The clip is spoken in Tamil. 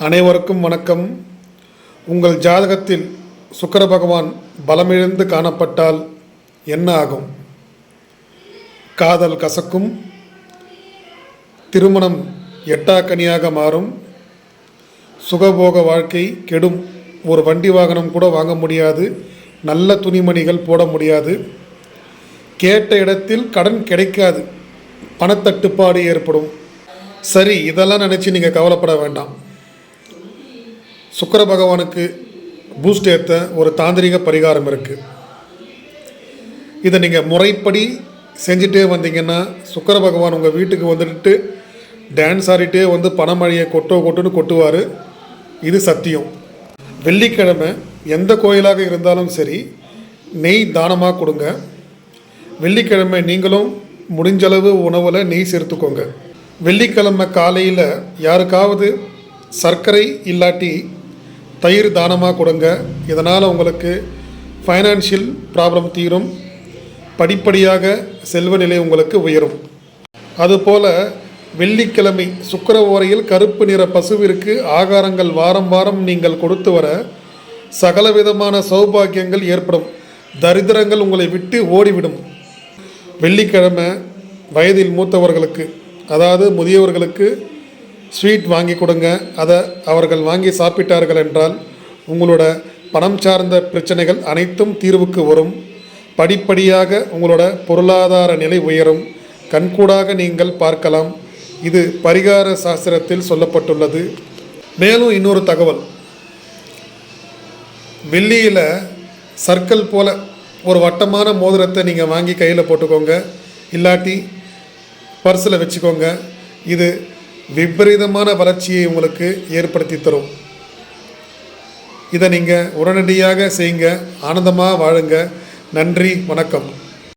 அனைவருக்கும் வணக்கம். உங்கள் ஜாதகத்தில் சுக்கர பகவான் பலமிழந்து காணப்பட்டால் என்ன ஆகும்? காதல் கசக்கும். திருமணம் எட்டாக்கனியாக மாறும். சுகபோக வாழ்க்கை கெடும். ஒரு வண்டி வாகனம் கூட வாங்க முடியாது. நல்ல துணிமணிகள் போட முடியாது. கேட்ட இடத்தில் கடன் கிடைக்காது. பணத்தட்டுப்பாடு ஏற்படும். சரி இதெல்லாம் நினச்சி நீங்கள் கவலைப்பட வேண்டாம். சுக்கர பகவானுக்கு பூஸ்ட் ஏற்ற ஒரு தாந்திரிக பரிகாரம் இருக்குது இதை நீங்கள் முறைப்படி செஞ்சுட்டே வந்தீங்கன்னா சுக்கர பகவான் உங்கள் வீட்டுக்கு வந்துட்டு டான்ஸ் ஆடிட்டே வந்து பணமழையை கொட்டோ கொட்டுன்னு கொட்டுவார். இது சத்தியம். வெள்ளிக்கிழமை எந்த கோயிலாக இருந்தாலும் சரி நெய் தானமாக கொடுங்க. வெள்ளிக்கிழமை நீங்களும் முடிஞ்சளவு உணவில் நெய் சேர்த்துக்கோங்க. வெள்ளிக்கிழமை காலையில் யாருக்காவது சர்க்கரை இல்லாட்டி தயிர் தானமாக கொடுங்க. இதனால் உங்களுக்கு ஃபைனான்ஷியல் ப்ராப்ளம் தீரும். படிப்படியாக செல்வ நிலை உங்களுக்கு உயரும். அதுபோல் வெள்ளிக்கிழமை சுக்கிர ஓரையில் கருப்பு நிற பசுவிற்கு ஆகாரங்கள் வாரம் வாரம் நீங்கள் கொடுத்து வர சகலவிதமான சௌபாக்கியங்கள் ஏற்படும். தரித்திரங்கள் உங்களை விட்டு ஓடிவிடும். வெள்ளிக்கிழமை வயதில் மூத்தவர்களுக்கு அதாவது முதியவர்களுக்கு ஸ்வீட் வாங்கி கொடுங்க. அதை அவர்கள் வாங்கி சாப்பிட்டார்கள் என்றால் உங்களோட பணம் சார்ந்த பிரச்சனைகள் அனைத்தும் தீர்வுக்கு வரும். படிப்படியாக உங்களோட பொருளாதார நிலை உயரும். கண்கூடாக நீங்கள் பார்க்கலாம். இது பரிகார சாஸ்திரத்தில் சொல்லப்பட்டுள்ளது. மேலும் இன்னொரு தகவல். வெள்ளியில் சர்க்கிள் போல ஒரு வட்டமான மோதிரத்தை நீங்கள் வாங்கி கையில் போட்டுக்கோங்க. இல்லாட்டி பர்ஸில் வச்சுக்கோங்க. இது விபரீதமான வளர்ச்சியை உங்களுக்கு ஏற்படுத்தி தரும். இதை நீங்கள் உடனடியாக செய்யுங்க. ஆனந்தமாக வாழுங்க. நன்றி. வணக்கம்.